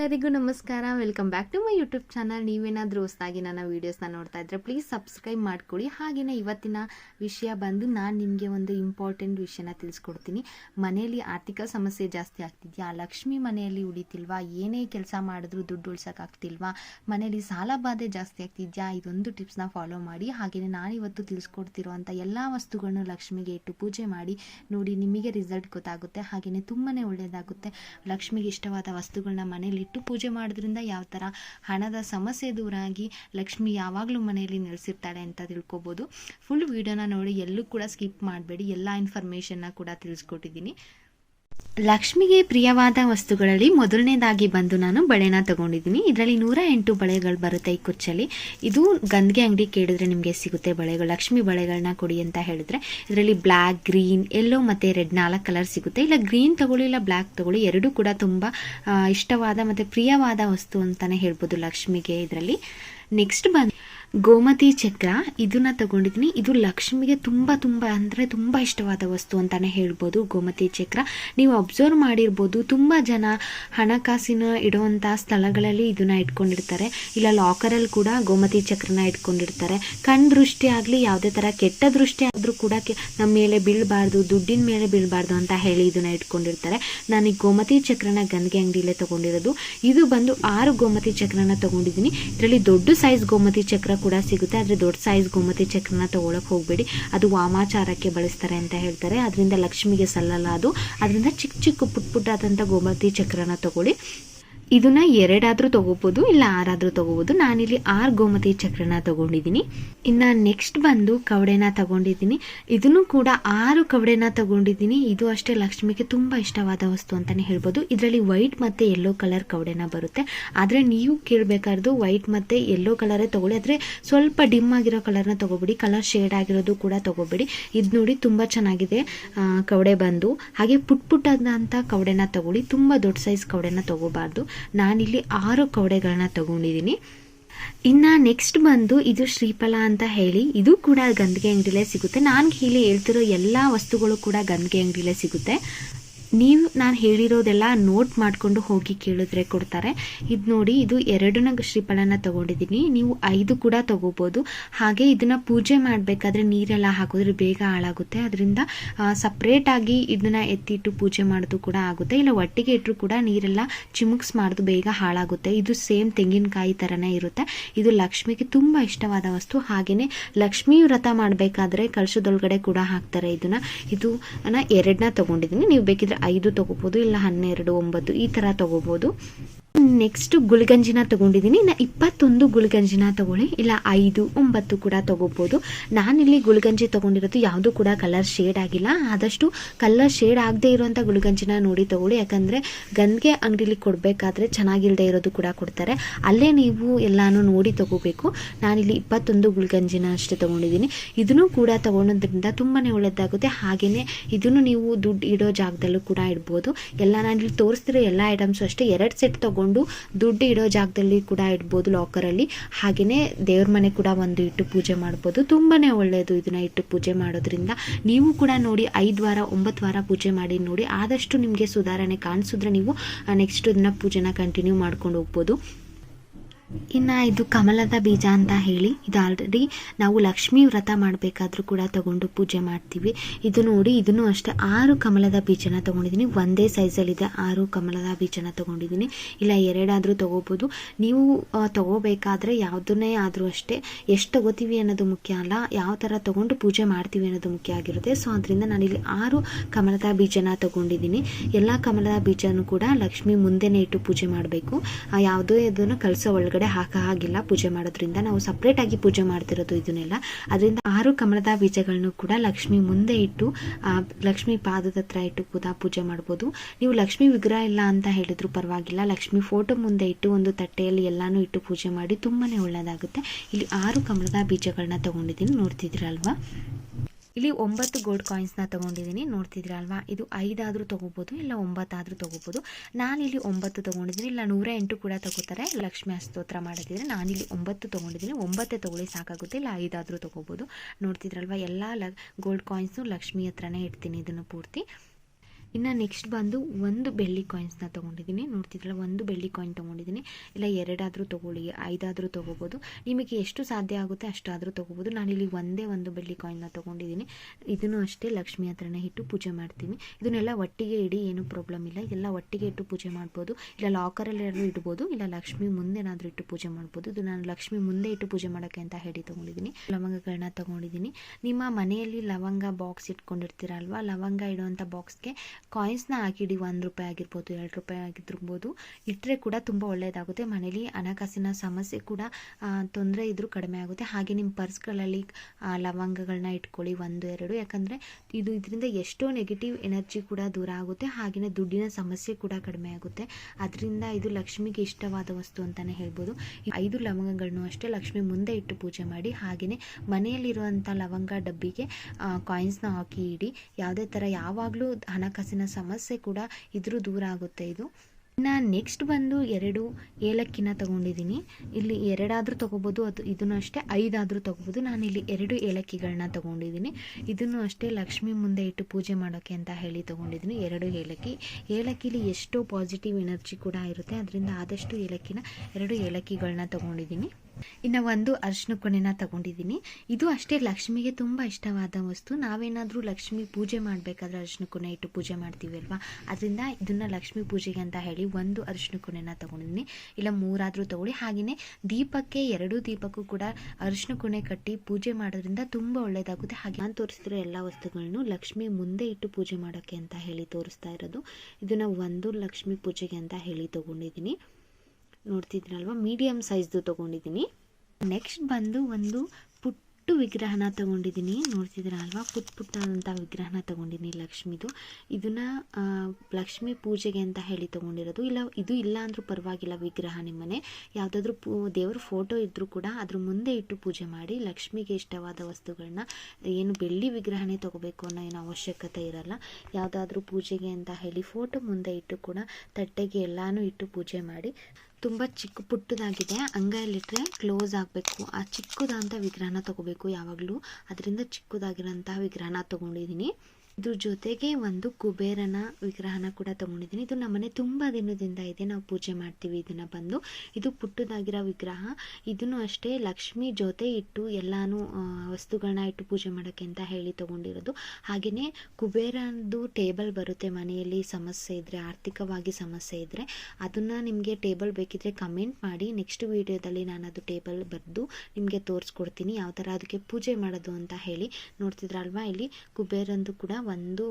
ಎಲ್ಲರಿಗೂ ನಮಸ್ಕಾರ. Welcome back to my YouTube channel ನೀವೇನಾದರೂ ಹೊಸದಾಗಿ ನನ್ನ ವೀಡಿಯೋಸ್ನ ನೋಡ್ತಾ ಇದ್ದರೆ ಪ್ಲೀಸ್ ಸಬ್ಸ್ಕ್ರೈಬ್ ಮಾಡ್ಕೊಳ್ಳಿ ಹಾಗೆಯೇ ಇವತ್ತಿನ ವಿಷಯ ಬಂದು ನಾನು ನಿಮಗೆ ಒಂದು ಇಂಪಾರ್ಟೆಂಟ್ ವಿಷಯನ ತಿಳಿಸ್ಕೊಡ್ತೀನಿ. ಮನೆಯಲ್ಲಿ ಆರ್ಥಿಕ ಸಮಸ್ಯೆ ಜಾಸ್ತಿ ಆಗ್ತಿದೆಯಾ? ಲಕ್ಷ್ಮಿ ಮನೆಯಲ್ಲಿ ಉಳಿತಿಲ್ವಾ? ಏನೇ ಕೆಲಸ ಮಾಡಿದ್ರು ದುಡ್ಡು ಉಳ್ಸೋಕ್ಕಾಗ್ತಿಲ್ವಾ ಮನೆಯಲ್ಲಿ ಸಾಲ ಬಾಧೆ ಜಾಸ್ತಿ ಆಗ್ತಿದೆಯಾ? ಇದೊಂದು ಟಿಪ್ಸ್ನ ಫಾಲೋ ಮಾಡಿ. ಹಾಗೆಯೇ ನಾನಿವತ್ತು ತಿಳಿಸ್ಕೊಡ್ತಿರುವಂಥ ಎಲ್ಲ ವಸ್ತುಗಳನ್ನು ಲಕ್ಷ್ಮಿಗೆ ಇಟ್ಟು ಪೂಜೆ ಮಾಡಿ, ನೋಡಿ ನಿಮಗೆ ರಿಸಲ್ಟ್ ಗೊತ್ತಾಗುತ್ತೆ. ಹಾಗೆಯೇ ತುಂಬಾ ಒಳ್ಳೆಯದಾಗುತ್ತೆ ಲಕ್ಷ್ಮಿಗೆ ಇಷ್ಟವಾದ ವಸ್ತುಗಳನ್ನ ಮನೇಲಿಟ್ಟು ಪೂಜೆ ಮಾಡೋದ್ರಿಂದ ಯಾವ ಥರ ಹಣದ ಸಮಸ್ಯೆ ದೂರಾಗಿ ಲಕ್ಷ್ಮಿ ಯಾವಾಗಲೂ ಮನೆಯಲ್ಲಿ ನೆಲೆಸಿರ್ತಾಳೆ ಅಂತ ತಿಳ್ಕೊಬೋದು. ಫುಲ್ ವಿಡಿಯೋನ ನೋಡಿ ಎಲ್ಲೂ ಕೂಡ ಸ್ಕಿಪ್ ಮಾಡಬೇಡಿ. ಎಲ್ಲ ಇನ್ಫಾರ್ಮೇಷನ್ನ ಕೂಡ ತಿಳಿಸ್ಕೊಟ್ಟಿದ್ದೀನಿ. ಲಕ್ಷ್ಮಿಗೆ ಪ್ರಿಯವಾದ ವಸ್ತುಗಳಲ್ಲಿ ಮೊದಲನೇದಾಗಿ ಬಂದು ನಾನು ಬಳೆನ ತಗೊಂಡಿದ್ದೀನಿ. ಇದರಲ್ಲಿ ನೂರ ಎಂಟು ಬಳೆಗಳು ಬರುತ್ತೆ ಈ ಕುಚ್ಚಲ್ಲಿ. ಇದು ಗಂದಿಗೆ ಅಂಗಡಿ ಕೇಳಿದ್ರೆ ನಿಮಗೆ ಸಿಗುತ್ತೆ ಬಳೆಗಳು. ಲಕ್ಷ್ಮಿ ಬಳೆಗಳನ್ನ ಕೊಡಿ ಅಂತ ಹೇಳಿದ್ರೆ ಇದರಲ್ಲಿ ಬ್ಲ್ಯಾಕ್ ಗ್ರೀನ್, ಎಲ್ಲೋ ಮತ್ತು ರೆಡ್ ನಾಲ್ಕು ಕಲರ್ ಸಿಗುತ್ತೆ. ಇಲ್ಲ ಗ್ರೀನ್ ತಗೊಳ್ಳಿ, ಇಲ್ಲ ಬ್ಲ್ಯಾಕ್ ತಗೊಳ್ಳಿ, ಎರಡೂ ಕೂಡ ತುಂಬ ಇಷ್ಟವಾದ ಮತ್ತು ಪ್ರಿಯವಾದ ವಸ್ತು ಅಂತಲೇ ಹೇಳ್ಬೋದು ಲಕ್ಷ್ಮಿಗೆ ಇದರಲ್ಲಿ. ನೆಕ್ಸ್ಟ್ ಬಂದು ಗೋಮತಿ ಚಕ್ರ, ಇದನ್ನ ತಗೊಂಡಿದ್ದೀನಿ. ಇದು ಲಕ್ಷ್ಮಿಗೆ ತುಂಬ ತುಂಬ ಅಂದರೆ ತುಂಬ ಇಷ್ಟವಾದ ವಸ್ತು ಅಂತಾನೆ ಹೇಳ್ಬೋದು ಗೋಮತಿ ಚಕ್ರ. ನೀವು ಅಬ್ಸರ್ವ್ ಮಾಡಿರ್ಬೋದು, ತುಂಬ ಜನ ಹಣಕಾಸಿನ ಇಡುವಂಥ ಸ್ಥಳಗಳಲ್ಲಿ ಇದನ್ನ ಇಟ್ಕೊಂಡಿರ್ತಾರೆ. ಇಲ್ಲ ಲಾಕರಲ್ಲಿ ಕೂಡ ಗೋಮತಿ ಚಕ್ರನ ಇಟ್ಕೊಂಡಿರ್ತಾರೆ. ಕಣ್ ದೃಷ್ಟಿ ಆಗಲಿ, ಯಾವುದೇ ಥರ ಕೆಟ್ಟ ದೃಷ್ಟಿ ಆದರೂ ಕೂಡ ನಮ್ಮ ಮೇಲೆ ಬೀಳಬಾರ್ದು, ದುಡ್ಡಿನ ಮೇಲೆ ಬೀಳಬಾರ್ದು ಅಂತ ಹೇಳಿ ಇದನ್ನ ಇಟ್ಕೊಂಡಿರ್ತಾರೆ. ನಾನು ಈ ಗೋಮತಿ ಚಕ್ರನ ಗಂದಿಗೆ ಅಂಗಡಿಯಲ್ಲೇ ತಗೊಂಡಿರೋದು. ಇದು ಬಂದು ಆರು ಗೋಮತಿ ಚಕ್ರನ ತಗೊಂಡಿದ್ದೀನಿ. ಇದರಲ್ಲಿ ದೊಡ್ಡ ಸೈಜ್ ಗೋಮತಿ ಚಕ್ರ ಕೂಡ ಸಿಗುತ್ತೆ. ಆದರೆ ದೊಡ್ಡ ಸೈಜ್ ಗೋಮತಿ ಚಕ್ರನ ತಗೊಳಕ್ ಹೋಗಬೇಡಿ. ಅದು ವಾಮಾಚಾರಕ್ಕೆ ಬಳಸ್ತಾರೆ ಅಂತ ಹೇಳ್ತಾರೆ. ಅದರಿಂದ ಲಕ್ಷ್ಮಿಗೆ ಸಲ್ಲಲ್ಲ ಅದು. ಅದರಿಂದ ಚಿಕ್ಕ ಚಿಕ್ಕ ಪುಟ್ ಪುಟ್ಟಾದಂಥ ಗೋಮತಿ ಚಕ್ರನ ತಗೊಳ್ಳಿ. ಇದನ್ನ ಎರಡಾದ್ರೂ ತಗೋಬಹುದು ಇಲ್ಲ ಆರಾದ್ರೂ ತಗೋಬೋದು. ನಾನಿಲ್ಲಿ ಆರ್ ಗೋಮತಿ ಚಕ್ರನ ತಗೊಂಡಿದ್ದೀನಿ. ಇನ್ನ ನೆಕ್ಸ್ಟ್ ಬಂದು ಕವಡೆನ ತಗೊಂಡಿದ್ದೀನಿ. ಇದನ್ನು ಕೂಡ ಆರು ಕವಡೆನ ತಗೊಂಡಿದ್ದೀನಿ. ಇದು ಅಷ್ಟೇ ಲಕ್ಷ್ಮಿಗೆ ತುಂಬಾ ಇಷ್ಟವಾದ ವಸ್ತು ಅಂತಾನೆ ಹೇಳ್ಬೋದು. ಇದರಲ್ಲಿ ವೈಟ್ ಮತ್ತೆ ಯೆಲ್ಲೋ ಕಲರ್ ಕವಡೆನ ಬರುತ್ತೆ. ಆದ್ರೆ ನೀವು ಕೇಳಬೇಕಾರ್ದು ವೈಟ್ ಮತ್ತೆ ಯೆಲ್ಲೋ ಕಲರೇ ತಗೊಳ್ಳಿ. ಆದ್ರೆ ಸ್ವಲ್ಪ ಡಿಮ್ ಆಗಿರೋ ಕಲರ್ನ ತಗೋಬೇಡಿ. ಕಲರ್ ಶೇಡ್ ಆಗಿರೋದು ಕೂಡ ತಗೋಬೇಡಿ. ಇದು ನೋಡಿ ತುಂಬಾ ಚೆನ್ನಾಗಿದೆ ಕವಡೆ ಬಂದು. ಹಾಗೆ ಪುಟ್ ಪುಟ್ಟದಂತ ಕವಡೆನ ತಗೊಳ್ಳಿ. ತುಂಬಾ ದೊಡ್ಡ ಸೈಜ್ ಕವಡೆನ ತಗೋಬಾರ್ದು. ನಾನಿಲ್ಲಿ ಆರು ಕವಡೆಗಳನ್ನ ತಗೊಂಡಿದ್ದೀನಿ. ಇನ್ನ ನೆಕ್ಸ್ಟ್ ಬಂದು ಇದು ಶ್ರೀಫಲ ಅಂತ ಹೇಳಿ, ಇದು ಕೂಡ ಗಂದಿಗೆ ಅಂಗಡಿಲೇ ಸಿಗುತ್ತೆ. ನಾನು ಇಲ್ಲಿ ಹೇಳ್ತಿರೋ ಎಲ್ಲ ವಸ್ತುಗಳು ಕೂಡ ಗಂದಿಗೆ ಅಂಗಡಿಲೇ ಸಿಗುತ್ತೆ. ನೀವು ನಾನು ಹೇಳಿರೋದೆಲ್ಲ ನೋಟ್ ಮಾಡಿಕೊಂಡು ಹೋಗಿ ಕೇಳಿದ್ರೆ ಕೊಡ್ತಾರೆ. ಇದು ನೋಡಿ, ಇದು ಎರಡನ್ನ ಶ್ರೀಫಲನ ತಗೊಂಡಿದ್ದೀನಿ ನೀವು ಐದು ಕೂಡ ತಗೋಬೋದು. ಹಾಗೆ ಇದನ್ನ ಪೂಜೆ ಮಾಡಬೇಕಾದ್ರೆ ನೀರೆಲ್ಲ ಹಾಕಿದ್ರೆ ಬೇಗ ಹಾಳಾಗುತ್ತೆ. ಅದರಿಂದ ಸಪ್ರೇಟಾಗಿ ಇದನ್ನ ಎತ್ತಿಟ್ಟು ಪೂಜೆ ಮಾಡೋದು ಕೂಡ ಆಗುತ್ತೆ. ಇಲ್ಲ, ಒಟ್ಟಿಗೆ ಇಟ್ಟರು ಕೂಡ ನೀರೆಲ್ಲ ಚಿಮುಕ್ಸ್ ಮಾಡೋದು ಬೇಗ ಹಾಳಾಗುತ್ತೆ. ಇದು ಸೇಮ್ ತೆಂಗಿನಕಾಯಿ ಥರನೇ ಇರುತ್ತೆ. ಇದು ಲಕ್ಷ್ಮಿಗೆ ತುಂಬ ಇಷ್ಟವಾದ ವಸ್ತು. ಹಾಗೆಯೇ ಲಕ್ಷ್ಮಿ ವ್ರತ ಮಾಡಬೇಕಾದ್ರೆ ಕಳಶದೊಳಗಡೆ ಕೂಡ ಹಾಕ್ತಾರೆ ಇದನ್ನ. ಇದು ಎರಡನ್ನ ತಗೊಂಡಿದ್ದೀನಿ ನೀವು ಬೇಕಿದ್ರೆ ಐದು ತಗೋಬೋದು ಇಲ್ಲ ಹನ್ನೆರಡು ಒಂಬತ್ತು ಈ ಥರ ತಗೋಬೋದು. ನೆಕ್ಸ್ಟ್ ಗುಲ್ಗಂಜಿನ ತಗೊಂಡಿದ್ದೀನಿ ಇನ್ನು ಇಪ್ಪತ್ತೊಂದು ಗುಲ್ಗಂಜಿನ ತಗೊಳ್ಳಿ. ಇಲ್ಲ, ಐದು, ಒಂಬತ್ತು ಕೂಡ ತಗೋಬೋದು. ನಾನಿಲ್ಲಿ ಗುಲ್ಗಂಜಿ ತಗೊಂಡಿರೋದು ಯಾವುದೂ ಕೂಡ ಕಲರ್ ಶೇಡ್ ಆಗಿಲ್ಲ. ಆದಷ್ಟು ಕಲರ್ ಶೇಡ್ ಆಗದೆ ಇರುವಂಥ ಗುಲ್ಗಂಜಿನ ನೋಡಿ ತಗೊಳ್ಳಿ. ಯಾಕಂದರೆ ಗಂಗೆ ಅಂಗಡಿಲಿ ಕೊಡಬೇಕಾದ್ರೆ ಚೆನ್ನಾಗಿಲ್ಲದೆ ಇರೋದು ಕೂಡ ಕೊಡ್ತಾರೆ. ಅಲ್ಲೇ ನೀವು ಎಲ್ಲಾನು ನೋಡಿ ತಗೋಬೇಕು. ನಾನಿಲ್ಲಿ ಇಪ್ಪತ್ತೊಂದು ಗುಲ್ಗಂಜಿನ ಅಷ್ಟೇ ತಗೊಂಡಿದ್ದೀನಿ ಇದನ್ನು ಕೂಡ ತಗೊಳೋದ್ರಿಂದ ತುಂಬಾ ಒಳ್ಳೆಯದಾಗುತ್ತೆ ಹಾಗೆಯೇ ಇದನ್ನು ನೀವು ದುಡ್ಡು ಇಡೋ ಜಾಗದಲ್ಲೂ ಕೂಡ ಇಡ್ಬೋದು. ಎಲ್ಲ ನಾನಿಲ್ಲಿ ತೋರಿಸ್ತಿರೋ ಎಲ್ಲ ಐಟಮ್ಸು ಅಷ್ಟೇ. ಎರಡು ಸೆಟ್ ತಗೊಂಡು ದುಡ್ಡು ಇಡೋ ಜಾಗದಲ್ಲಿ ಕೂಡ ಇಡ್ಬೋದು ಲಾಕರಲ್ಲಿ ಹಾಗೆಯೇ ದೇವ್ರ ಮನೆ ಕೂಡ ಒಂದು ಇಟ್ಟು ಪೂಜೆ ಮಾಡ್ಬೋದು. ತುಂಬಾ ಒಳ್ಳೆಯದು ಇದನ್ನು ಇಟ್ಟು ಪೂಜೆ ಮಾಡೋದ್ರಿಂದ. ನೀವು ಕೂಡ ನೋಡಿ ಐದು ವಾರ, ಒಂಬತ್ತು ವಾರ ಪೂಜೆ ಮಾಡಿ ನೋಡಿ. ಆದಷ್ಟು ನಿಮಗೆ ಸುಧಾರಣೆ ಕಾಣಿಸಿದ್ರೆ ನೀವು ನೆಕ್ಸ್ಟ್ ಇದನ್ನ ಪೂಜೆನ ಕಂಟಿನ್ಯೂ ಮಾಡ್ಕೊಂಡು ಹೋಗ್ಬೋದು. ಇನ್ನು ಇದು ಕಮಲದ ಬೀಜ ಅಂತ ಹೇಳಿ, ಇದು ಆಲ್ರೆಡಿ ನಾವು ಲಕ್ಷ್ಮೀ ವ್ರತ ಮಾಡಬೇಕಾದ್ರೂ ಕೂಡ ತಗೊಂಡು ಪೂಜೆ ಮಾಡ್ತೀವಿ. ಇದು ನೋಡಿ, ಇದನ್ನು ಅಷ್ಟೇ ಆರು ಕಮಲದ ಬೀಜನ ತಗೊಂಡಿದ್ದೀನಿ. ಒಂದೇ ಸೈಜಲ್ಲಿದೆ ಆರು ಕಮಲದ ಬೀಜನ ತಗೊಂಡಿದ್ದೀನಿ. ಇಲ್ಲ, ಎರಡಾದರೂ ತೊಗೋಬೋದು. ನೀವು ತಗೋಬೇಕಾದ್ರೆ ಯಾವುದನ್ನೇ ಆದರೂ ಅಷ್ಟೇ, ಎಷ್ಟು ತಗೋತೀವಿ ಅನ್ನೋದು ಮುಖ್ಯ ಅಲ್ಲ, ಯಾವ ಥರ ತೊಗೊಂಡು ಪೂಜೆ ಮಾಡ್ತೀವಿ ಅನ್ನೋದು ಮುಖ್ಯ ಆಗಿರುತ್ತೆ. ಸೊ ಅದರಿಂದ ನಾನಿಲ್ಲಿ ಆರು ಕಮಲದ ಬೀಜನ ತಗೊಂಡಿದ್ದೀನಿ. ಎಲ್ಲ ಕಮಲದ ಬೀಜನೂ ಕೂಡ ಲಕ್ಷ್ಮಿ ಮುಂದೆನೇ ಇಟ್ಟು ಪೂಜೆ ಮಾಡಬೇಕು. ಯಾವುದೇ ಅದನ್ನು ಕಲಸ ಒಳಗಡೆ ಹಾಕ ಹಾಗಿಲ್ಲ. ಪೂಜೆ ಮಾಡೋದ್ರಿಂದ ನಾವು ಸಪ್ರೇಟ್ ಆಗಿ ಪೂಜೆ ಮಾಡ್ತಿರೋದು ಇದನ್ನೆಲ್ಲ. ಅದರಿಂದ ಆರು ಕಮಲದ ಬೀಜಗಳನ್ನು ಕೂಡ ಲಕ್ಷ್ಮಿ ಮುಂದೆ ಇಟ್ಟು ಆ, ಲಕ್ಷ್ಮಿ ಪಾದದ ಹತ್ರ ಇಟ್ಟು ಕೂಡ ಪೂಜೆ ಮಾಡ್ಬೋದು. ನೀವು ಲಕ್ಷ್ಮಿ ವಿಗ್ರಹ ಇಲ್ಲ ಅಂತ ಹೇಳಿದ್ರು ಪರವಾಗಿಲ್ಲ. ಲಕ್ಷ್ಮಿ ಫೋಟೋ ಮುಂದೆ ಇಟ್ಟು ಒಂದು ತಟ್ಟೆಯಲ್ಲಿ ಎಲ್ಲಾನು ಇಟ್ಟು ಪೂಜೆ ಮಾಡಿ ತುಂಬಾನೇ ಒಳ್ಳೆಯದಾಗುತ್ತೆ ಇಲ್ಲಿ ಆರು ಕಮಲದ ಬೀಜಗಳನ್ನ ತಗೊಂಡಿದ್ದೀನಿ. ನೋಡ್ತಿದ್ದೀರಲ್ವಾ? ಇಲ್ಲಿ ಒಂಬತ್ತು ಗೋಲ್ಡ್ ಕಾಯಿನ್ಸ್ನ ತೊಗೊಂಡಿದ್ದೀನಿ. ನೋಡ್ತಿದ್ದೀರಾ ಅಲ್ವಾ ಇದು ಐದಾದರೂ ತೊಗೋಬೋದು, ಇಲ್ಲ ಒಂಬತ್ತಾದರೂ ತೊಗೋಬೋದು. ನಾನಿಲ್ಲಿ ಒಂಬತ್ತು ತೊಗೊಂಡಿದ್ದೀನಿ. ಇಲ್ಲ ನೂರ ಎಂಟು ಕೂಡ ತಗೋತಾರೆ. ಲಕ್ಷ್ಮಿ ಸ್ತೋತ್ರ ಮಾಡೋದಿದ್ರೆ ನಾನಿಲ್ಲಿ ಒಂಬತ್ತು ತೊಗೊಂಡಿದ್ದೀನಿ. ಒಂಬತ್ತೇ ತೊಗೊಳ್ಳಿ ಸಾಕಾಗುತ್ತೆ. ಇಲ್ಲ ಐದಾದರೂ ತೊಗೋಬೋದು. ನೋಡ್ತಿದ್ರಲ್ವಾ? ಎಲ್ಲ ಲ ಗೋಲ್ಡ್ ಕಾಯಿನ್ಸು ಲಕ್ಷ್ಮಿ ಹತ್ರನೇ ಇಡ್ತೀನಿ ಇದನ್ನು ಪೂರ್ತಿ. ಇನ್ನು ನೆಕ್ಸ್ಟ್ ಬಂದು ಒಂದು ಬೆಳ್ಳಿ ಕಾಯಿನ್ಸ್ನ ತೊಗೊಂಡಿದ್ದೀನಿ. ನೋಡ್ತಿದ್ರಲ್ಲ, ಒಂದು ಬೆಳ್ಳಿ ಕಾಯಿನ್ ತೊಗೊಂಡಿದ್ದೀನಿ. ಇಲ್ಲ, ಎರಡಾದರೂ ತೊಗೊಳ್ಳಿ, ಐದಾದರೂ ತೊಗೋಬೋದು. ನಿಮಗೆ ಎಷ್ಟು ಸಾಧ್ಯ ಆಗುತ್ತೆ ಅಷ್ಟಾದರೂ ತೊಗೋಬೋದು. ನಾನಿಲ್ಲಿ ಒಂದೇ ಒಂದು ಬೆಳ್ಳಿ ಕಾಯಿನ್ನ ತೊಗೊಂಡಿದ್ದೀನಿ. ಇದನ್ನು ಅಷ್ಟೇ ಲಕ್ಷ್ಮಿ ಹತ್ರನೇ ಇಟ್ಟು ಪೂಜೆ ಮಾಡ್ತೀನಿ. ಇದನ್ನೆಲ್ಲ ಒಟ್ಟಿಗೆ ಇಡಿ, ಏನೂ ಪ್ರಾಬ್ಲಮ್ ಇಲ್ಲ. ಎಲ್ಲ ಒಟ್ಟಿಗೆ ಇಟ್ಟು ಪೂಜೆ ಮಾಡ್ಬೋದು. ಇಲ್ಲ ಲಾಕರಲ್ಲಿ ಎಲ್ಲರೂ ಇಡ್ಬೋದು. ಇಲ್ಲ, ಲಕ್ಷ್ಮಿ ಮುಂದೆನಾದರೂ ಇಟ್ಟು ಪೂಜೆ ಮಾಡ್ಬೋದು. ಇದು ನಾನು ಲಕ್ಷ್ಮಿ ಮುಂದೆ ಇಟ್ಟು ಪೂಜೆ ಮಾಡೋಕ್ಕೆ ಅಂತ ಹೇಳಿ ತೊಗೊಂಡಿದ್ದೀನಿ. ಲವಂಗಗಳನ್ನ ತೊಗೊಂಡಿದ್ದೀನಿ. ನಿಮ್ಮ ಮನೆಯಲ್ಲಿ ಲವಂಗ ಬಾಕ್ಸ್ ಇಟ್ಕೊಂಡಿರ್ತೀರಲ್ವ? ಲವಂಗ ಇಡುವಂಥ ಬಾಕ್ಸ್ಗೆ ಕಾಯಿನ್ಸ್ನ ಹಾಕಿಡಿ, ಒಂದು ರೂಪಾಯಿ ಆಗಿರ್ಬೋದು, ಎರಡು ರೂಪಾಯಿ ಆಗಿರ್ಬೋದು ಇಟ್ಟರೆ ಕೂಡ ತುಂಬ ಒಳ್ಳೆಯದಾಗುತ್ತೆ ಮನೇಲಿ ಹಣಕಾಸಿನ ಸಮಸ್ಯೆ ಕೂಡ ತೊಂದರೆ ಇದ್ದರೂ ಕಡಿಮೆ ಆಗುತ್ತೆ. ಹಾಗೆ ನಿಮ್ಮ ಪರ್ಸ್ಗಳಲ್ಲಿ ಲವಂಗಗಳನ್ನ ಇಟ್ಕೊಳ್ಳಿ, ಒಂದು, ಎರಡು. ಯಾಕಂದರೆ ಇದು ಇದರಿಂದ ಎಷ್ಟೋ ನೆಗೆಟಿವ್ ಎನರ್ಜಿ ಕೂಡ ದೂರ ಆಗುತ್ತೆ. ಹಾಗೆಯೇ ದುಡ್ಡಿನ ಸಮಸ್ಯೆ ಕೂಡ ಕಡಿಮೆ ಆಗುತ್ತೆ. ಅದರಿಂದ ಇದು ಲಕ್ಷ್ಮಿಗೆ ಇಷ್ಟವಾದ ವಸ್ತು ಅಂತಲೇ ಹೇಳ್ಬೋದು. ಐದು ಲವಂಗಗಳನ್ನು ಅಷ್ಟೇ ಲಕ್ಷ್ಮಿ ಮುಂದೆ ಇಟ್ಟು ಪೂಜೆ ಮಾಡಿ ಹಾಗೆಯೇ ಮನೆಯಲ್ಲಿರುವಂಥ ಲವಂಗ ಡಬ್ಬಿಗೆ ಕಾಯಿನ್ಸ್ನ ಹಾಕಿ ಇಡಿ. ಯಾವುದೇ ಥರ ಯಾವಾಗಲೂ ಹಣಕಾಸಿನ ಸಮಸ್ಯೆ ಕೂಡ ಇದ್ರೂ ದೂರ ಆಗುತ್ತೆ ಇದು. ಇನ್ನು ನೆಕ್ಸ್ಟ್ ಬಂದು ಎರಡು ಏಲಕ್ಕಿನ ತೊಗೊಂಡಿದ್ದೀನಿ ಇಲ್ಲಿ ಎರಡಾದರೂ ತೊಗೋಬೋದು, ಅದು ಇದನ್ನು ಅಷ್ಟೇ ಐದಾದರೂ ತೊಗೋಬೋದು. ನಾನು ಇಲ್ಲಿ ಎರಡು ಏಲಕ್ಕಿಗಳನ್ನ ತೊಗೊಂಡಿದ್ದೀನಿ ಇದನ್ನು ಅಷ್ಟೇ ಲಕ್ಷ್ಮಿ ಮುಂದೆ ಇಟ್ಟು ಪೂಜೆ ಮಾಡೋಕ್ಕೆ ಅಂತ ಹೇಳಿ ತೊಗೊಂಡಿದ್ದೀನಿ ಎರಡು ಏಲಕ್ಕಿ. ಏಲಕ್ಕಿಲಿ ಎಷ್ಟೋ ಪಾಸಿಟಿವ್ ಎನರ್ಜಿ ಕೂಡ ಇರುತ್ತೆ. ಅದರಿಂದ ಆದಷ್ಟು ಏಲಕ್ಕಿನ ಎರಡು ಏಲಕ್ಕಿಗಳನ್ನ ತೊಗೊಂಡಿದ್ದೀನಿ ಇನ್ನು ಒಂದು ಅರಿಶಿನ ಕೊನೆನ ತಗೊಂಡಿದ್ದೀನಿ. ಇದು ಅಷ್ಟೇ, ಲಕ್ಷ್ಮಿಗೆ ತುಂಬ ಇಷ್ಟವಾದ ವಸ್ತು. ನಾವೇನಾದರೂ ಲಕ್ಷ್ಮಿ ಪೂಜೆ ಮಾಡಬೇಕಾದ್ರೆ ಅರಿಶಿನ ಕೊನೆ ಇಟ್ಟು ಪೂಜೆ ಮಾಡ್ತೀವಿ ಅಲ್ವಾ? ಅದರಿಂದ ಇದನ್ನು ಲಕ್ಷ್ಮಿ ಪೂಜೆಗೆ ಅಂತ ಹೇಳಿ ಒಂದು ಅರಿಶಿನ ಕೊನೆನ ತಗೊಂಡಿದ್ದೀನಿ. ಇಲ್ಲ, ಮೂರಾದರೂ ತಗೊಳ್ಳಿ. ಹಾಗೆಯೇ ದೀಪಕ್ಕೆ ಎರಡು ದೀಪಕ್ಕೂ ಕೂಡ ಅರಿಶಿನ ಕೊನೆ ಕಟ್ಟಿ ಪೂಜೆ ಮಾಡೋದ್ರಿಂದ ತುಂಬ ಒಳ್ಳೆಯದಾಗುತ್ತೆ ಹಾಗೆ ನಾನು ತೋರಿಸ್ತಿರೋ ಎಲ್ಲ ವಸ್ತುಗಳನ್ನು ಲಕ್ಷ್ಮಿ ಮುಂದೆ ಇಟ್ಟು ಪೂಜೆ ಮಾಡೋಕ್ಕೆ ಅಂತ ಹೇಳಿ ತೋರಿಸ್ತಾ ಇರೋದು. ಇದನ್ನು ಒಂದು ಲಕ್ಷ್ಮಿ ಪೂಜೆಗೆ ಅಂತ ಹೇಳಿ ತೊಗೊಂಡಿದ್ದೀನಿ. ನೋಡ್ತಿದ್ರಲ್ವ? ಮೀಡಿಯಮ್ ಸೈಜ್ದು ತೊಗೊಂಡಿದ್ದೀನಿ. ನೆಕ್ಸ್ಟ್ ಬಂದು ಒಂದು ಪುಟ್ಟು ವಿಗ್ರಹನ ತೊಗೊಂಡಿದ್ದೀನಿ. ನೋಡ್ತಿದ್ದೀರ ಅಲ್ವಾ ಪುಟ್ಟ ಪುಟ್ಟಂಥ ವಿಗ್ರಹನ ತೊಗೊಂಡಿದ್ದೀನಿ ಲಕ್ಷ್ಮಿದು. ಇದನ್ನು ಲಕ್ಷ್ಮಿ ಪೂಜೆಗೆ ಅಂತ ಹೇಳಿ ತೊಗೊಂಡಿರೋದು. ಇಲ್ಲ, ಇದು ಇಲ್ಲ ಅಂದರೂ ಪರವಾಗಿಲ್ಲ ವಿಗ್ರಹ ನಿಮ್ಮನೆ. ಯಾವುದಾದ್ರೂ ಪೂ, ದೇವ್ರ ಫೋಟೋ ಇದ್ದರೂ ಕೂಡ ಅದ್ರ ಮುಂದೆ ಇಟ್ಟು ಪೂಜೆ ಮಾಡಿ ಲಕ್ಷ್ಮಿಗೆ ಇಷ್ಟವಾದ ವಸ್ತುಗಳನ್ನ ಏನು ಬೆಳ್ಳಿ ವಿಗ್ರಹನೇ ತೊಗೋಬೇಕು ಅನ್ನೋ ಏನು ಅವಶ್ಯಕತೆ ಇರಲ್ಲ. ಯಾವುದಾದ್ರೂ ಪೂಜೆಗೆ ಅಂತ ಹೇಳಿ ಫೋಟೋ ಮುಂದೆ ಇಟ್ಟು ಕೂಡ ತಟ್ಟೆಗೆ ಎಲ್ಲಾನು ಇಟ್ಟು ಪೂಜೆ ಮಾಡಿ ತುಂಬ ಚಿಕ್ಕ ಪುಟ್ಟದಾಗಿದೆ. ಅಂಗೈಲಿಟ್ಟರೆ ಕ್ಲೋಸ್ ಆಗಬೇಕು. ಆ ಚಿಕ್ಕದಾದಂಥ ವಿಗ್ರಹನ ತೊಗೋಬೇಕು ಯಾವಾಗಲೂ. ಅದರಿಂದ ಚಿಕ್ಕದಾಗಿರೋಂಥ ವಿಗ್ರಹನ ತೊಗೊಂಡಿದ್ದೀನಿ. ಇದ್ರ ಜೊತೆಗೆ ಒಂದು ಕುಬೇರನ ವಿಗ್ರಹನ ಕೂಡ ತಗೊಂಡಿದ್ದೀನಿ. ಇದು ನಮ್ಮನೆ ತುಂಬ ದಿನದಿಂದ ಇದೆ. ನಾವು ಪೂಜೆ ಮಾಡ್ತೀವಿ ಇದನ್ನು ಬಂದು. ಇದು ಪುಟ್ಟದಾಗಿರೋ ವಿಗ್ರಹ. ಇದನ್ನು ಅಷ್ಟೇ ಲಕ್ಷ್ಮಿ ಜೊತೆ ಇಟ್ಟು ಎಲ್ಲಾನು ವಸ್ತುಗಳನ್ನ ಇಟ್ಟು ಪೂಜೆ ಮಾಡೋಕ್ಕೆ ಅಂತ ಹೇಳಿ ತೊಗೊಂಡಿರೋದು. ಹಾಗೆಯೇ ಕುಬೇರನದು ಟೇಬಲ್ ಬರುತ್ತೆ ಮನೆಯಲ್ಲಿ. ಸಮಸ್ಯೆ ಇದ್ದರೆ ಆರ್ಥಿಕವಾಗಿ ಸಮಸ್ಯೆ ಇದ್ದರೆ ಅದನ್ನು ನಿಮಗೆ ಟೇಬಲ್ ಬೇಕಿದ್ರೆ ಕಮೆಂಟ್ ಮಾಡಿ. ನೆಕ್ಸ್ಟ್ ವೀಡಿಯೋದಲ್ಲಿ ನಾನು ಅದು ಟೇಬಲ್ ಬರೆದು ನಿಮಗೆ ತೋರಿಸ್ಕೊಡ್ತೀನಿ. ಯಾವ ಥರ ಅದಕ್ಕೆ ಪೂಜೆ ಮಾಡೋದು ಅಂತ ಹೇಳಿ ನೋಡ್ತಿದ್ರಲ್ವಾ ಇಲ್ಲಿ? ಕುಬೇರಂದು ಕೂಡ ಒಂದು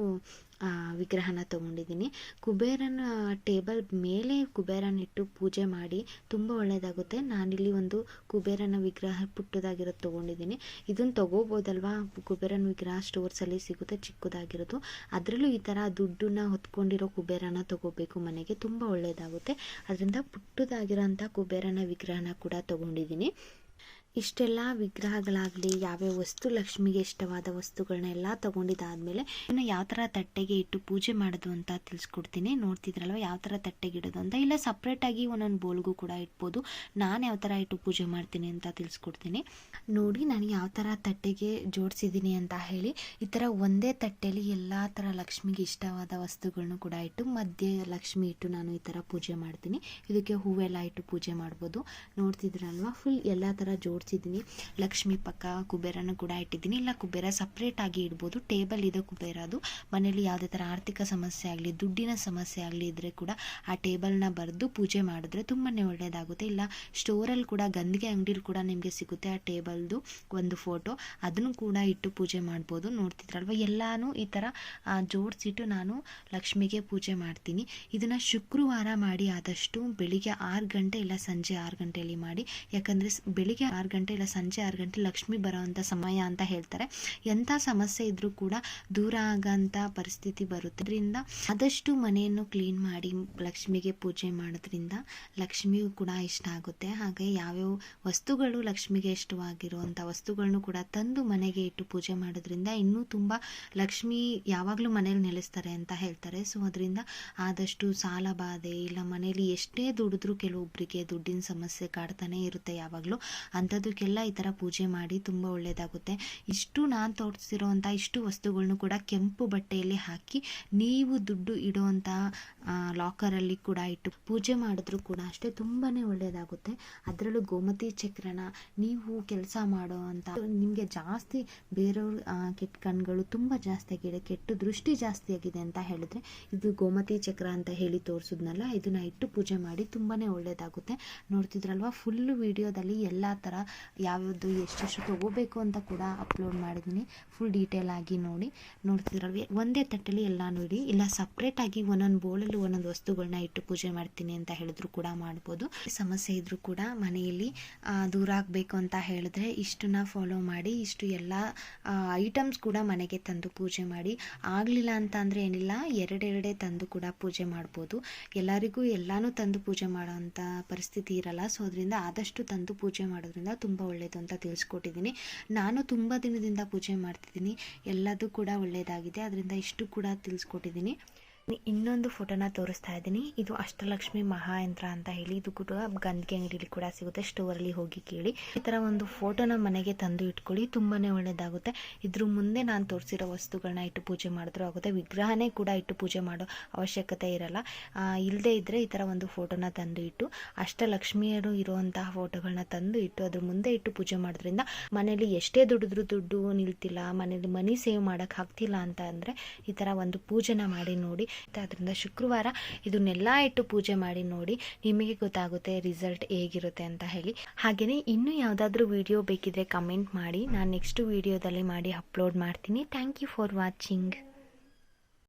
ವಿಗ್ರಹನ ತಗೊಂಡಿದ್ದೀನಿ. ಕುಬೇರನ ಟೇಬಲ್ ಮೇಲೆ ಕುಬೇರನ ಇಟ್ಟು ಪೂಜೆ ಮಾಡಿ ತುಂಬ ಒಳ್ಳೆಯದಾಗುತ್ತೆ ನಾನಿಲ್ಲಿ ಒಂದು ಕುಬೇರನ ವಿಗ್ರಹ ಪುಟ್ಟದಾಗಿರೋದು ತೊಗೊಂಡಿದ್ದೀನಿ. ಇದನ್ನು ತೊಗೋಬೋದಲ್ವಾ? ಕುಬೇರನ ವಿಗ್ರಹ ಸ್ಟೋರ್ಸಲ್ಲಿ ಸಿಗುತ್ತೆ, ಚಿಕ್ಕದಾಗಿರೋದು. ಅದರಲ್ಲೂ ಈ ಥರ ದುಡ್ಡನ್ನ ಹೊತ್ಕೊಂಡಿರೋ ಕುಬೇರನ ತೊಗೋಬೇಕು ಮನೆಗೆ. ತುಂಬ ಒಳ್ಳೆಯದಾಗುತ್ತೆ ಅದರಿಂದ ಪುಟ್ಟದಾಗಿರೋಂಥ ಕುಬೇರನ ವಿಗ್ರಹನ ಕೂಡ ತೊಗೊಂಡಿದ್ದೀನಿ. ಇಷ್ಟೆಲ್ಲ ವಿಗ್ರಹಗಳಾಗಲಿ, ಯಾವ್ಯಾವ ವಸ್ತು ಲಕ್ಷ್ಮಿಗೆ ಇಷ್ಟವಾದ ವಸ್ತುಗಳನ್ನ ಎಲ್ಲ ತೊಗೊಂಡಿದ್ದಾದಮೇಲೆ ಇನ್ನು ಯಾವ ಥರ ತಟ್ಟೆಗೆ ಇಟ್ಟು ಪೂಜೆ ಮಾಡೋದು ಅಂತ ತಿಳಿಸ್ಕೊಡ್ತೀನಿ. ನೋಡ್ತಿದ್ರಲ್ವ ಯಾವ ಥರ ತಟ್ಟೆಗೆ ಇಡೋದು ಅಂತ? ಇಲ್ಲ ಸಪ್ರೇಟಾಗಿ ಒಂದೊಂದು ಬೋಲ್ಗೂ ಕೂಡ ಇಟ್ಬೋದು. ನಾನು ಯಾವ ಥರ ಇಟ್ಟು ಪೂಜೆ ಮಾಡ್ತೀನಿ ಅಂತ ತಿಳಿಸ್ಕೊಡ್ತೀನಿ. ನೋಡಿ ನಾನು ಯಾವ ಥರ ತಟ್ಟೆಗೆ ಜೋಡಿಸಿದ್ದೀನಿ ಅಂತ ಹೇಳಿ, ಈ ಥರ ಒಂದೇ ತಟ್ಟೆಯಲ್ಲಿ ಎಲ್ಲ ಥರ ಲಕ್ಷ್ಮಿಗೆ ಇಷ್ಟವಾದ ವಸ್ತುಗಳನ್ನು ಕೂಡ ಇಟ್ಟು ಮಧ್ಯೆ ಲಕ್ಷ್ಮಿ ಇಟ್ಟು ನಾನು ಈ ಥರ ಪೂಜೆ ಮಾಡ್ತೀನಿ. ಇದಕ್ಕೆ ಹೂವೆಲ್ಲ ಇಟ್ಟು ಪೂಜೆ ಮಾಡ್ಬೋದು. ನೋಡ್ತಿದ್ರಲ್ವ? ಫುಲ್ ಎಲ್ಲ ಥರ ಜೋಡಿಸಿದ್ದೀನಿ ಲಕ್ಷ್ಮಿ ಪಕ್ಕ ಕುಬೇರನ ಕೂಡ ಇಟ್ಟಿದ್ದೀನಿ. ಇಲ್ಲ, ಕುಬೇರ ಸಪ್ರೇಟ್ ಆಗಿ ಇಡ್ಬೋದು. ಟೇಬಲ್ ಇದೆ ಕುಬೇರ ಅದು. ಮನೇಲಿ ಯಾವುದೇ ಥರ ಆರ್ಥಿಕ ಸಮಸ್ಯೆ ಆಗಲಿ, ದುಡ್ಡಿನ ಸಮಸ್ಯೆ ಆಗಲಿ ಇದ್ದರೆ ಕೂಡ ಆ ಟೇಬಲ್ನ ಬರೆದು ಪೂಜೆ ಮಾಡಿದ್ರೆ ತುಂಬಾ ಒಳ್ಳೆಯದಾಗುತ್ತೆ ಇಲ್ಲ ಸ್ಟೋರಲ್ಲಿ ಕೂಡ ಗಂದಿಗೆ ಅಂಗಡಿಲಿ ಕೂಡ ನಿಮಗೆ ಸಿಗುತ್ತೆ ಆ ಟೇಬಲ್ದು ಒಂದು ಫೋಟೋ ಅದನ್ನು ಕೂಡ ಇಟ್ಟು ಪೂಜೆ ಮಾಡ್ಬೋದು. ನೋಡ್ತಿದ್ರಲ್ವ? ಎಲ್ಲಾನು ಈ ಥರ ಜೋಡಿಸಿಟ್ಟು ನಾನು ಲಕ್ಷ್ಮಿಗೆ ಪೂಜೆ ಮಾಡ್ತೀನಿ. ಇದನ್ನು ಶುಕ್ರವಾರ ಮಾಡಿ ಆದಷ್ಟು ಬೆಳಿಗ್ಗೆ ಆರು ಗಂಟೆ ಇಲ್ಲ ಸಂಜೆ ಆರು ಗಂಟೆಯಲ್ಲಿ ಮಾಡಿ. ಯಾಕಂದರೆ ಬೆಳಿಗ್ಗೆ ಆರು ಗಂಟೆ ಇಲ್ಲ ಸಂಜೆ ಆರು ಗಂಟೆ ಲಕ್ಷ್ಮಿ ಬರೋವಂಥ ಸಮಯ ಅಂತ ಹೇಳ್ತಾರೆ. ಎಂಥ ಸಮಸ್ಯೆ ಇದ್ದರೂ ಕೂಡ ದೂರ ಆಗೋಂಥ ಪರಿಸ್ಥಿತಿ ಬರುತ್ತೆ. ಆದಷ್ಟು ಮನೆಯನ್ನು ಕ್ಲೀನ್ ಮಾಡಿ ಲಕ್ಷ್ಮಿಗೆ ಪೂಜೆ ಮಾಡೋದ್ರಿಂದ ಲಕ್ಷ್ಮಿಯು ಕೂಡ ಇಷ್ಟ ಆಗುತ್ತೆ. ಹಾಗೆ ಯಾವ್ಯಾವ ವಸ್ತುಗಳು ಲಕ್ಷ್ಮಿಗೆ ಇಷ್ಟವಾಗಿರುವಂಥ ವಸ್ತುಗಳನ್ನು ಕೂಡ ತಂದು ಮನೆಗೆ ಇಟ್ಟು ಪೂಜೆ ಮಾಡೋದ್ರಿಂದ ಇನ್ನೂ ತುಂಬ ಲಕ್ಷ್ಮಿ ಯಾವಾಗಲೂ ಮನೇಲಿ ನೆಲೆಸ್ತಾರೆ ಅಂತ ಹೇಳ್ತಾರೆ. ಸೊ ಅದರಿಂದ ಆದಷ್ಟು ಸಾಲ ಬಾಧೆ ಇಲ್ಲ ಮನೇಲಿ ಎಷ್ಟೇ ದುಡಿದ್ರೂ ಕೆಲವೊಬ್ಬರಿಗೆ ದುಡ್ಡಿನ ಸಮಸ್ಯೆ ಕಾಡ್ತಾನೆ ಇರುತ್ತೆ ಯಾವಾಗಲೂ. ಅಂಥ ಇರೋದಕ್ಕೆಲ್ಲ ಈ ಥರ ಪೂಜೆ ಮಾಡಿ ತುಂಬ ಒಳ್ಳೆಯದಾಗುತ್ತೆ. ಇಷ್ಟು ನಾನು ತೋರಿಸಿರೋವಂಥ ಇಷ್ಟು ವಸ್ತುಗಳನ್ನೂ ಕೂಡ ಕೆಂಪು ಬಟ್ಟೆಯಲ್ಲಿ ಹಾಕಿ ನೀವು ದುಡ್ಡು ಇಡುವಂಥ ಲಾಕರಲ್ಲಿ ಕೂಡ ಇಟ್ಟು ಪೂಜೆ ಮಾಡಿದ್ರು ಕೂಡ ಅಷ್ಟೇ ತುಂಬಾ ಒಳ್ಳೆಯದಾಗುತ್ತೆ. ಅದರಲ್ಲೂ ಗೋಮತಿ ಚಕ್ರನ ನೀವು ಕೆಲಸ ಮಾಡೋ ಅಂತ ನಿಮಗೆ ಜಾಸ್ತಿ ಬೇರೆಯವ್ರ ಕೆಟ್ಟ ಕಣ್ಗಳು ತುಂಬ ಜಾಸ್ತಿ ಆಗಿದೆ. ಕೆಟ್ಟ ದೃಷ್ಟಿ ಜಾಸ್ತಿ ಆಗಿದೆ ಅಂತ ಹೇಳಿದ್ರೆ ಇದು ಗೋಮತಿ ಚಕ್ರ ಅಂತ ಹೇಳಿ ತೋರಿಸಿದ್ನಲ್ಲ, ಇದನ್ನ ಇಟ್ಟು ಪೂಜೆ ಮಾಡಿ ತುಂಬಾ ಒಳ್ಳೆಯದಾಗುತ್ತೆ. ನೋಡ್ತಿದ್ರಲ್ವಾ? ಫುಲ್ಲು ವಿಡಿಯೋದಲ್ಲಿ ಎಲ್ಲ ಥರ ಯಾವ್ಯಾವುದು ಎಷ್ಟೆಷ್ಟು ತಗೋಬೇಕು ಅಂತ ಕೂಡ ಅಪ್ಲೋಡ್ ಮಾಡಿದ್ದೀನಿ. ಫುಲ್ ಡೀಟೇಲ್ ಆಗಿ ನೋಡಿ. ನೋಡ್ತಿದ್ರಲ್ವ ಒಂದೇ ತಟ್ಟೆಲಿ ಎಲ್ಲಾನು ಇಡಿ. ಇಲ್ಲ ಸಪ್ರೇಟಾಗಿ ಒಂದೊಂದು ಬೋಳಲ್ಲಿ ಒಂದೊಂದು ವಸ್ತುಗಳನ್ನ ಇಟ್ಟು ಪೂಜೆ ಮಾಡ್ತೀನಿ ಅಂತ ಹೇಳಿದ್ರು ಕೂಡ ಮಾಡ್ಬೋದು. ಸಮಸ್ಯೆ ಇದ್ರೂ ಕೂಡ ಮನೆಯಲ್ಲಿ ದೂರ ಆಗಬೇಕು ಅಂತ ಹೇಳಿದ್ರೆ ಇಷ್ಟನ್ನ ಫಾಲೋ ಮಾಡಿ, ಇಷ್ಟು ಎಲ್ಲ ಐಟಮ್ಸ್ ಕೂಡ ಮನೆಗೆ ತಂದು ಪೂಜೆ ಮಾಡಿ. ಆಗಲಿಲ್ಲ ಅಂತ ಅಂದರೆ ಏನಿಲ್ಲ, ಎರಡೆರಡೇ ತಂದು ಕೂಡ ಪೂಜೆ ಮಾಡ್ಬೋದು. ಎಲ್ಲರಿಗೂ ಎಲ್ಲಾನು ತಂದು ಪೂಜೆ ಮಾಡೋವಂಥ ಪರಿಸ್ಥಿತಿ ಇರಲ್ಲ. ಸೊ ಅದರಿಂದ ಆದಷ್ಟು ತಂದು ಪೂಜೆ ಮಾಡೋದ್ರಿಂದ ತುಂಬ ಒಳ್ಳೆಯದು ಅಂತ ತಿಳಿಸ್ಕೊಟ್ಟಿದ್ದೀನಿ. ನಾನು ತುಂಬ ದಿನದಿಂದ ಪೂಜೆ ಮಾಡ್ತಿದ್ದೀನಿ. ಎಲ್ಲದೂ ಕೂಡ ಒಳ್ಳೆಯದಾಗಿದೆ ಅದರಿಂದ ಇಷ್ಟು ಕೂಡ ತಿಳಿಸ್ಕೊಟ್ಟಿದ್ದೀನಿ. ಇನ್ನೊಂದು ಫೋಟೋನ ತೋರಿಸ್ತಾ ಇದ್ದೀನಿ. ಇದು ಅಷ್ಟಲಕ್ಷ್ಮಿ ಮಹಾಯಂತ್ರ ಅಂತ ಹೇಳಿ, ಇದು ಕೂಡ ಗಂದಿಗೆ ಅಂಗಡಿಲಿ ಕೂಡ ಸಿಗುತ್ತೆ. ಸ್ಟೋರಲ್ಲಿ ಹೋಗಿ ಕೇಳಿ. ಈ ಥರ ಒಂದು ಫೋಟೋನ ಮನೆಗೆ ತಂದು ಇಟ್ಕೊಳ್ಳಿ ತುಂಬಾ ಒಳ್ಳೆಯದಾಗುತ್ತೆ ಇದ್ರ ಮುಂದೆ ನಾನು ತೋರಿಸಿರೋ ವಸ್ತುಗಳನ್ನ ಇಟ್ಟು ಪೂಜೆ ಮಾಡಿದ್ರೂ ಆಗುತ್ತೆ. ವಿಗ್ರಹನೇ ಕೂಡ ಇಟ್ಟು ಪೂಜೆ ಮಾಡೋ ಅವಶ್ಯಕತೆ ಇರಲ್ಲ. ಇಲ್ಲದೇ ಇದ್ದರೆ ಈ ಥರ ಒಂದು ಫೋಟೋನ ತಂದು ಇಟ್ಟು, ಅಷ್ಟಲಕ್ಷ್ಮಿಯರು ಇರುವಂತಹ ಫೋಟೋಗಳನ್ನ ತಂದು ಇಟ್ಟು, ಅದ್ರ ಮುಂದೆ ಇಟ್ಟು ಪೂಜೆ ಮಾಡೋದ್ರಿಂದ ಮನೇಲಿ ಎಷ್ಟೇ ದುಡಿದ್ರು ದುಡ್ಡು ನಿಲ್ತಿಲ್ಲ, ಮನೇಲಿ ಮನಿ ಸೇವ್ ಮಾಡೋಕ್ಕೆ ಆಗ್ತಿಲ್ಲ ಅಂತ ಅಂದರೆ ಈ ಥರ ಒಂದು ಪೂಜೆನ ಮಾಡಿ ನೋಡಿ ಅದರಿಂದ ಶುಕ್ರವಾರ ಇದನ್ನೆಲ್ಲ ಇಟ್ಟು ಪೂಜೆ ಮಾಡಿ ನೋಡಿ ನಿಮಗೆ ಗೊತ್ತಾಗುತ್ತೆ ರಿಸಲ್ಟ್ ಹೇಗಿರುತ್ತೆ ಅಂತ ಹೇಳಿ. ಹಾಗೆಯೇ ಇನ್ನೂ ಯಾವುದಾದ್ರೂ ವಿಡಿಯೋ ಬೇಕಿದ್ರೆ ಕಮೆಂಟ್ ಮಾಡಿ. ನಾನು ನೆಕ್ಸ್ಟ್ ವಿಡಿಯೋದಲ್ಲಿ ಮಾಡಿ ಅಪ್ಲೋಡ್ ಮಾಡ್ತೀನಿ. Thank you for watching.